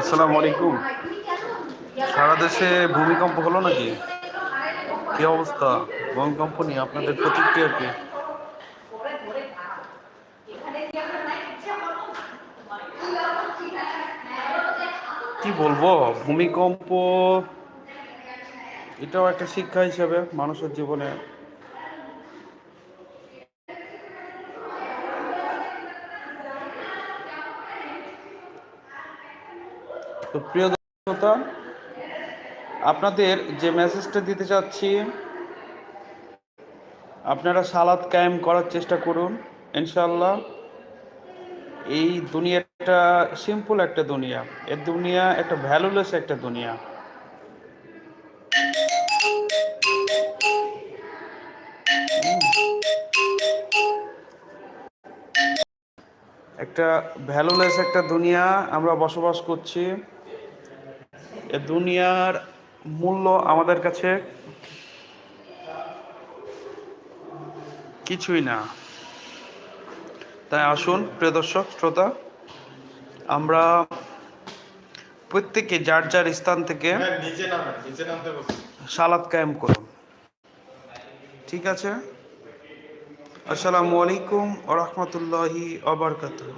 আসসালামু আলাইকুম। সারা দেশে ভূমিকম্প হলো নাকি? কি অবস্থা? ভূমিকম্প নিয়ে আপনাদের প্রতিক্রিয়া কি? কি বলব? ভূমিকম্প এটাও একটা শিক্ষা হিসেবে মানুষের জীবনে তো প্রিয় দর্শকতা আপনাদের যে মেসেজটা দিতে চাচ্ছি, আপনারা সালাদ কায়েম করার চেষ্টা করুন ইনশাল্লাহ এই দুনিয়াটা সিম্পল একটা দুনিয়া। এর দুনিয়া একটা ভ্যালুলেস একটা দুনিয়া। একটা ভ্যালুলেস একটা দুনিয়া আমরা বসবাস করছি। এ দুনিয়ার মূল্য আমাদের কাছে কিছুই না। তাই আসুন প্রিয় দর্শক শ্রোতা আমরা প্রত্যেকে যার যার স্থান থেকে হ্যাঁ, নিচে নামেন নিচে নামতে বলছি সালাদ কায়েম করুন। ঠিক আছে? আসসালামু আলাইকুম আ রহমতুল্লাহি আবরকাতুহ